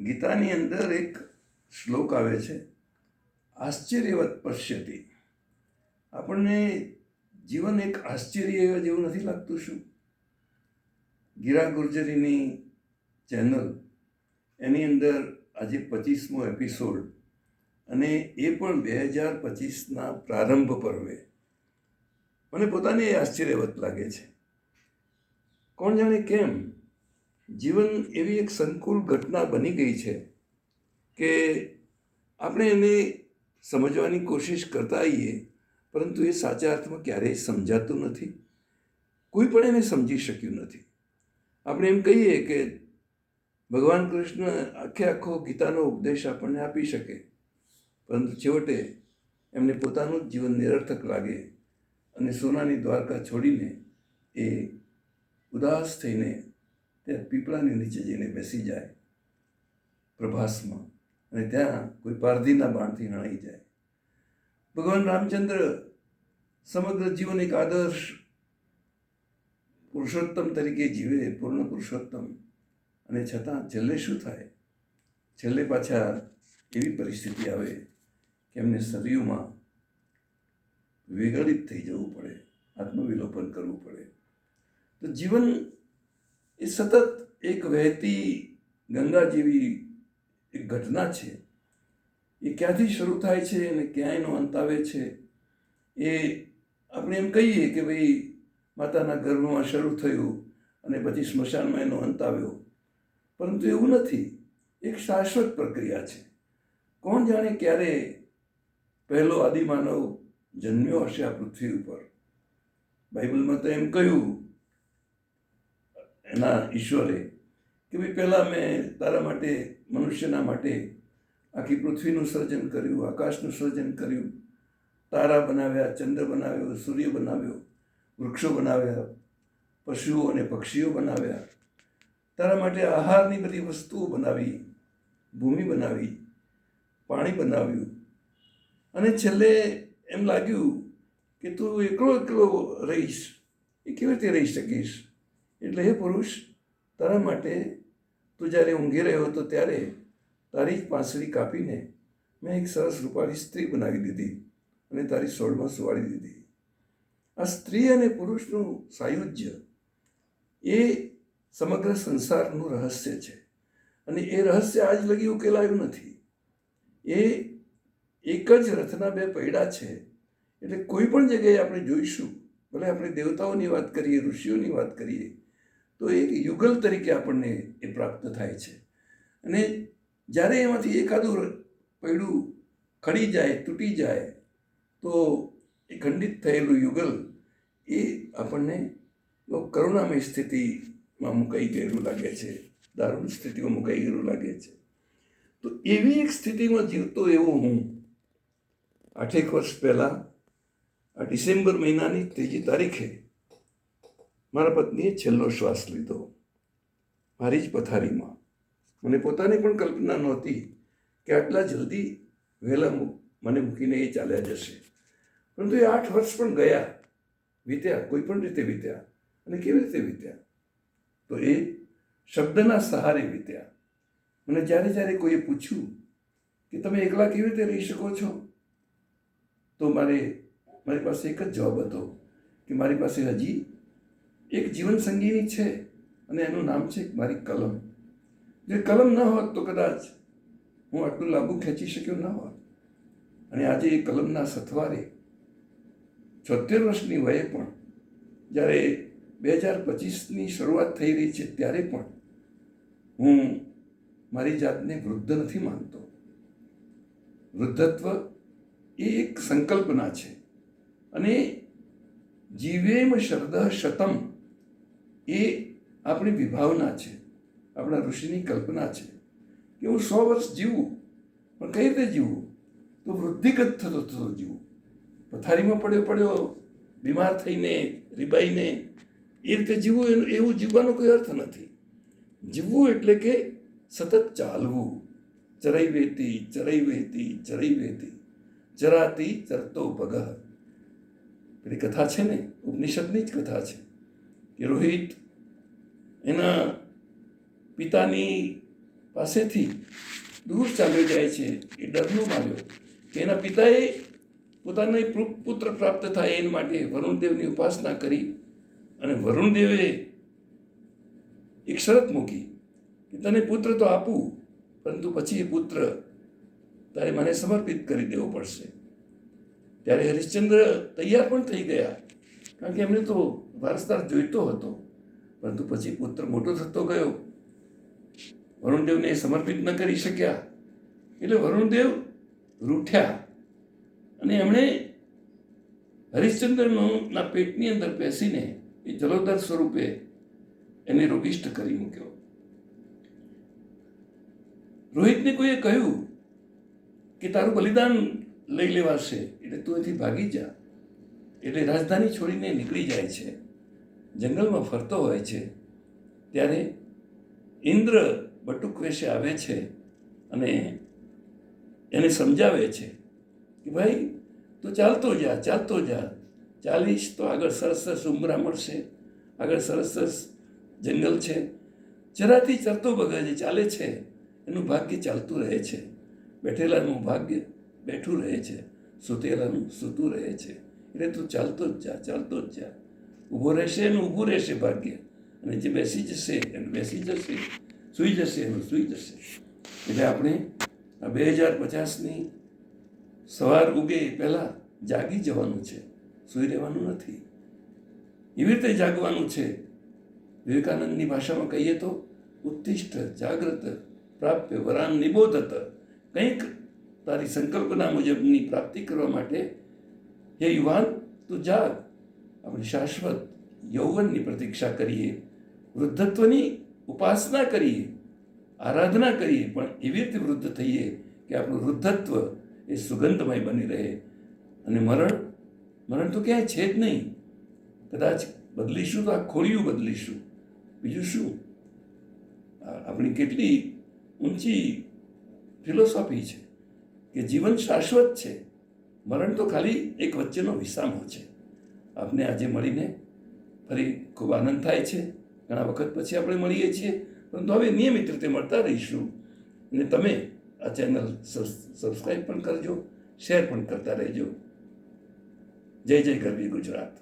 ગીતાની અંદર એક શ્લોક આવે છે, આશ્ચર્યવત પશ્યતી. આપણને જીવન એક આશ્ચર્ય જેવું નથી લાગતું શું? ગીરા ગુર્જરીની ચેનલ, એની અંદર આજે પચીસમો એપિસોડ, અને એ પણ બે હજાર પચીસના પ્રારંભ પર્વે. મને પોતાને આશ્ચર્યવત લાગે છે. કોણ જાણે કેમ જીવન એવી એક સંકુલ ઘટના બની ગઈ છે કે આપણે એને સમજવાની કોશિશ કરતા આવીએ, પરંતુ એ સાચા અર્થમાં ક્યારેય સમજાતું નથી. કોઈ પણ એને સમજી શક્યું નથી. આપણે એમ કહીએ કે ભગવાન કૃષ્ણ આખે આખો ગીતાનો ઉપદેશ આપણને આપી શકે, પરંતુ છેવટે એમને પોતાનું જ જીવન નિરર્થક લાગે અને સોનાની દ્વારકા છોડીને એ ઉદાસ થઈને ત્યાં પીપળાની નીચે જઈને બેસી જાય પ્રભાસમાં અને ત્યાં કોઈ પારધીના બાણથી હણાઈ જાય. ભગવાન રામચંદ્ર સમગ્ર જીવન એક આદર્શ પુરુષોત્તમ તરીકે જીવે, પૂર્ણ પુરુષોત્તમ. અને છતાં છેલ્લે શું થાય? છેલ્લે પાછા એવી પરિસ્થિતિ આવે કે એમને સદીઓમાં વિગળિત થઈ જવું પડે, આત્મવિલોપન કરવું પડે. તો જીવન એ સતત એક વહેતી ગંગા જેવી એક ઘટના છે. એ ક્યાંથી શરૂ થાય છે અને ક્યાં એનો અંત આવે છે? એ આપણે એમ કહીએ કે ભાઈ માતાના ગર્ભમાં શરૂ થયું અને પછી સ્મશાનમાં એનો અંત આવ્યો. પરંતુ એવું નથી. એક શાશ્વત પ્રક્રિયા છે. કોણ જાણે ક્યારે પહેલો આદિમાનવ જન્મ્યો હશે આ પૃથ્વી ઉપર? બાઇબલમાં તો એમ કહ્યું એના ઈશ્વરે કે ભાઈ પહેલાં મેં તારા માટે, મનુષ્યના માટે આખી પૃથ્વીનું સર્જન કર્યું, આકાશનું સર્જન કર્યું. તારા બનાવ્યા, ચંદ્ર બનાવ્યો, સૂર્ય બનાવ્યો, વૃક્ષો બનાવ્યા, પશુઓ અને પક્ષીઓ બનાવ્યા. તારા માટે આહારની બધી વસ્તુઓ બનાવી, ભૂમિ બનાવી, પાણી બનાવ્યું. અને છેલ્લે એમ લાગ્યું કે તું એકલો એકલો રહીશ. એ કેવી રીતે રહી શકીશ? એટલે હે પુરુષ, તારા માટે તું જ્યારે ઊંઘી રહ્યો હતો ત્યારે તારી જ પાંસળી કાપીને મેં એક સરસ રૂપાળી સ્ત્રી બનાવી દીધી અને તારી સોળમાં સુવાડી દીધી. આ સ્ત્રી અને પુરુષનું સાયુજ્ય એ સમગ્ર સંસારનું રહસ્ય છે અને એ રહસ્ય આજ લગી ઉકેલાયું નથી. એ એક જ રથના બે પૈડા છે એટલે કોઈ પણ જગ્યાએ આપણે જોઈશું, ભલે આપણે દેવતાઓની વાત કરીએ, ઋષિઓની વાત કરીએ તો એક યુગલ તરીકે આપણને એ પ્રાપ્ત થાય છે. અને જ્યારે એમાંથી એકાદું પૈડું ખડી જાય, તૂટી જાય, તો એ ખંડિત થયેલું યુગલ એ આપણને કરુણામય સ્થિતિમાં મુકાઈ ગયેલું લાગે છે, દારૂણ સ્થિતિમાં મુકાઈ ગયેલું લાગે છે. તો એવી એક સ્થિતિમાં જીવતો એવો હું આઠેક વર્ષ પહેલાં, આ ડિસેમ્બર મહિનાની ત્રીજી તારીખે મારા પત્નીએ છેલ્લો શ્વાસ લીધો. મારી જ પથારીમાં. મને પોતાની પણ કલ્પના નહોતી કે આટલા જલ્દી વહેલા મને મૂકીને એ ચાલ્યા જશે. પરંતુ એ આઠ વર્ષ પણ ગયા. વીત્યા, કોઈ પણ રીતે વીત્યા. અને કેવી રીતે વીત્યા? તો એ શબ્દના સહારે વીત્યા. મને જ્યારે જ્યારે કોઈએ પૂછ્યું કે તમે એકલા કેવી રીતે રહી શકો છો? તો મારે, મારી પાસે એક જ જવાબ હતો કે મારી પાસે હજી એક જીવન સંગીની છે અને એનું નામ છે મારી કલમ. જે કલમ ન હોત તો કદાચ હું આટલું લાંબુ ખેંચી શક્યો ન હોત. અને આજે એ કલમના સથવારે છોતેર વર્ષની વયે પણ જ્યારે બે હજાર પચીસની શરૂઆત થઈ રહી છે ત્યારે પણ હું મારી જાતને વૃદ્ધ નથી માનતો. વૃદ્ધત્વ એ એક સંકલ્પના છે. અને જીવેમ શરદ શતમ એ આપણી વિભાવના છે, આપણા ઋષિની કલ્પના છે કે હું સો વર્ષ જીવું, પણ કઈ રીતે જીવું? તો વૃદ્ધિગત થતો થતો જીવું. પથારીમાં પડ્યો પડ્યો, બીમાર થઈને, રીબાઈને, એ રીતે જીવવું એવું જીવવાનો કોઈ અર્થ નથી. જીવવું એટલે કે સતત ચાલવું. ચરઈ વેતી ચરઈ વહેતી, ચરઈ વેતી ચરાતી ચરતો ભગહ પેલી કથા છે ને, ઉપનિષદની જ કથા છે. કે રોહિત એના પિતાની પાસેથી દૂર ચાલ્યો જાય છે. એ ડરનો માર્યો કે એના પિતાએ પોતાને પુત્ર પ્રાપ્ત થાય એના માટે વરુણદેવની ઉપાસના કરી અને વરુણદેવે એક શરત મૂકી કે તને પુત્ર તો આપું, પરંતુ પછી એ પુત્ર તારે મને સમર્પિત કરી દેવો પડશે. ત્યારે હરિશ્ચંદ્ર તૈયાર પણ થઈ ગયા. કારણ કે એમને તો વારસદાર જોઈતો હતો. પરંતુ પછી પુત્ર મોટો થતો ગયો. વરુણદેવને એ સમર્પિત ન કરી શક્યા. એટલે વરુણદેવ રૂઠ્યા. અને એમણે હરિશ્ચંદ્રનો ના પેટની અંદર બેસીને એ જલોદર સ્વરૂપે એને રોગિષ્ટ કરી મૂક્યો. રોહિતને કોઈએ કહ્યું કે તારું બલિદાન લઈ લેવાશે, એટલે તું એથી ભાગી જા. એટલે રાજધાની છોડીને નીકળી જાય છે, જંગલમાં ફરતો હોય છે, ત્યારે ઇન્દ્ર બટુક વેશે આવે છે અને એને સમજાવે છે કે ભાઈ તું ચાલતો જા ચાલતો જા ચાલીશ તો આગળ સરસ સરસ ઉમરા મળશે, આગળ સરસ સરસ જંગલ છે. જરાથી ચરતો જે ચાલે છે, એનું ભાગ્ય ચાલતું રહે છે. બેઠેલાનું ભાગ્ય બેઠું રહે છે, સૂતેલાનું સૂતું રહે છે. એટલે તું ચાલતો જ જા, ચાલતો જ જા. ઊભો રહેશે એનું ઊભું રહેશે ભાગ્ય. અને જે બેસી જશે, એનું બેસી જશે, સૂઈ જશે, એનું સૂઈ જશે. એટલે આપણે આ બે હજાર પચાસની સવાર ઉગે પહેલાં જાગી જવાનું છે. સૂઈ રહેવાનું નથી. એવી રીતે જાગવાનું છે. વિવેકાનંદની ભાષામાં કહીએ તો ઉત્તિષ્ઠ જાગ્રત, પ્રાપ્ય, વરાન, નિબોધત. કંઈક તારી સંકલ્પના મુજબની પ્રાપ્તિ કરવા માટે હે યુવાન, તું જાગ. આપણે શાશ્વત યૌવનની પ્રતીક્ષા કરીએ, વૃદ્ધત્વની ઉપાસના કરીએ, આરાધના કરીએ, પણ એવી રીતે વૃદ્ધ થઈએ કે આપણું વૃદ્ધત્વ એ સુગંધમય બની રહે. અને મરણ મરણ તો ક્યાંય છે જ નહીં. કદાચ બદલીશું તો આ ખોળિયું બદલીશું. બીજું શું? આપણી કેટલી ઊંચી ફિલોસોફી છે કે જીવન શાશ્વત છે. મરણ તો ખાલી એક વચ્ચેનો વિસામો છે. આપને આજે મળીને ફરી ખૂબ આનંદ થાય છે. ઘણા વખત પછી આપણે મળીએ છીએ. પરંતુ હવે નિયમિત રીતે મળતા રહીશું. અને તમે આ ચેનલ સબસ્ક્રાઈબ પણ કરજો, શેર પણ કરતા રહેજો. જય જય ગરવી ગુજરાત.